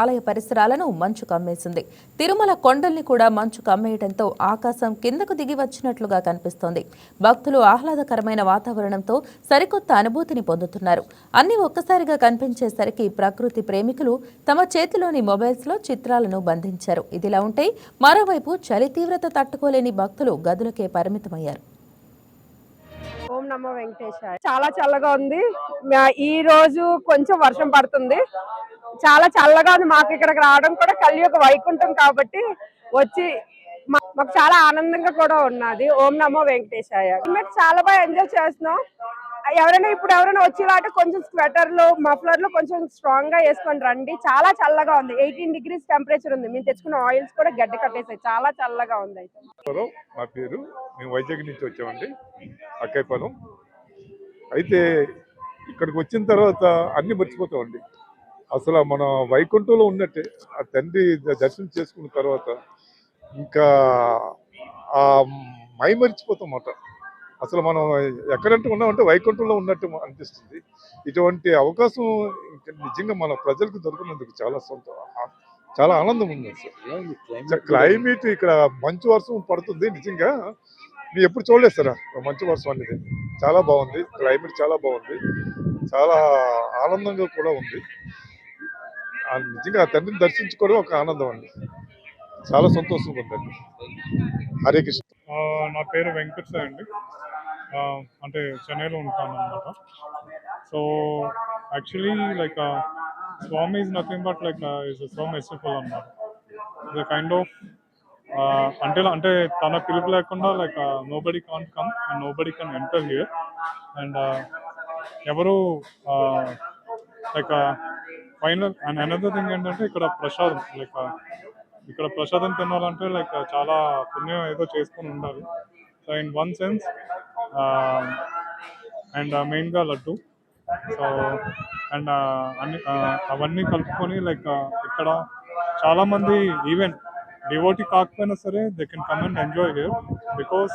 ఆలయ పరిసరాలను మంచు కమ్మేసింది. తిరుమల కొండల్ని కూడా మంచు కమ్మేయడంతో ఆకాశం కిందకు దిగి వచ్చినట్లుగా కనిపిస్తోంది. భక్తులు ఆహ్లాదకరమైన వాతావరణంతో సరికొత్త అనుభూతిని పొందుతున్నారు. అన్ని ఒక్కసారిగా కనిపించేసరికి ప్రకృతి ప్రేమికులు తమ చేతిలోని మొబైల్స్లో చిత్రాలను బంధించారు. ఇదిలా ఉంటే మరోవైపు చలి తీవ్రత తట్టుకోలేని భక్తులు గదులకే పరిమితమయ్యారు. ఓం నమ వెంకటేశాయ. చాలా చల్లగా ఉంది. ఈ రోజు కొంచెం వర్షం పడుతుంది. చాలా చల్లగా ఉంది. మాకు ఇక్కడికి రావడం కూడా కలియుగ వైకుంఠం కాబట్టి వచ్చి మాకు చాలా ఆనందంగా కూడా ఉన్నది. ఓం నమో వెంకటేశాయ. మేము చాలా బాగా ఎంజాయ్ చేస్తున్నాం. ఎవరైనా ఇప్పుడు ఎవరైనా వచ్చేలాంటి కొంచెం స్వెటర్లు మఫ్లర్లు కొంచెం స్ట్రాంగ్గా వేసుకొని రండి. చాలా చల్లగా ఉంది. ఎయిటీన్ డిగ్రీస్ టెంపరేచర్ ఉంది. మేము తెచ్చుకున్న ఆయిల్స్ కూడా గడ్డ కట్టేసాయి. చాలా చల్లగా ఉంది అయితే. మా పేరు. మేము వైజాగ్ నుంచి వచ్చామండి. అక్కైపాలెం అయితే ఇక్కడికి వచ్చిన తర్వాత అన్ని మర్చిపోతామండి. అసలు మన వైకుంఠంలో ఉన్నట్టే ఆ తండ్రి దర్శనం చేసుకున్న తర్వాత ఇంకా ఆ మై మర్చిపోతాం అన్నమాట అసలు మనం ఎక్కడంటే ఉన్నామంటే వైకుంఠంలో ఉన్నట్టు అనిపిస్తుంది. ఇటువంటి అవకాశం నిజంగా మన ప్రజలకు దొరికినందుకు చాలా సొంత చాలా ఆనందం ఉంది. అసలు క్లైమేట్ ఇక్కడ మంచు వర్షం పడుతుంది నిజంగా. మీరు ఎప్పుడు చూడలేదు సార్ మంచు వర్షం అనేది? చాలా బాగుంది. క్లైమేట్ చాలా బాగుంది. చాలా ఆనందంగా కూడా ఉంది. నిజంగా ఆ తండ్రిని దర్శించుకోవడం ఒక ఆనందం అండి. చాలా సంతోషంగా ఉందండి. హరే కృష్ణ. నా పేరు వెంకట అండి. అంటే చెన్నైలో ఉంటాను అనమాట so actually like Swami is nothing but like is Swami S F L అనమాట ద కైండ్ ఆఫ్ అంటే అంటే తన పిలుపు లేకుండా like nobody can come and nobody enter here and ఎవరు like final and another thing ఏంటంటే ఇక్కడ ప్రసాదం లైక్ uh, ఇక్కడ ప్రసాదం తినాలంటే లైక్ uh, చాలా పుణ్యం ఏదో చేసుకొని ఉండాలి. So in one sense and మెయిన్గా లడ్డు. సో అండ్ uh, అన్ని అవన్నీ కలుపుకొని లైక్ ఇక్కడ చాలా మంది ఈవెన్ డివోటీ కాకపోయినా సరే they can come and enjoy here because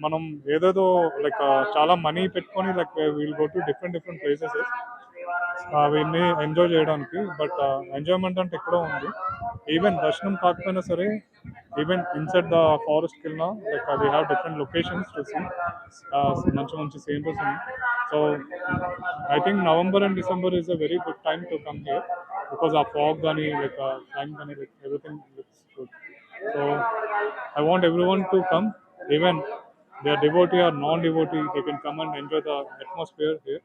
మనం ఏదేదో లైక్ చాలా మనీ పెట్టుకొని like will go to different different places అవన్నీ ఎంజాయ్ చేయడానికి బట్ ఎంజాయ్మెంట్ అంటే ఎక్కడో ఉంది. ఈవెన్ దర్శనం కాకపోయినా సరే ఈవెన్ ఇన్సైడ్ ద ఫారెస్ట్కి వెళ్ళినా like we have different locations to see మంచి మంచి సీనరీస్ ఉన్నాయి so I think November and December is a very good time to come here because uh fog కానీ లైక్ టైం కానీ like everything looks good so I want everyone to come even they are devotee or non devotee they can come and enjoy the atmosphere here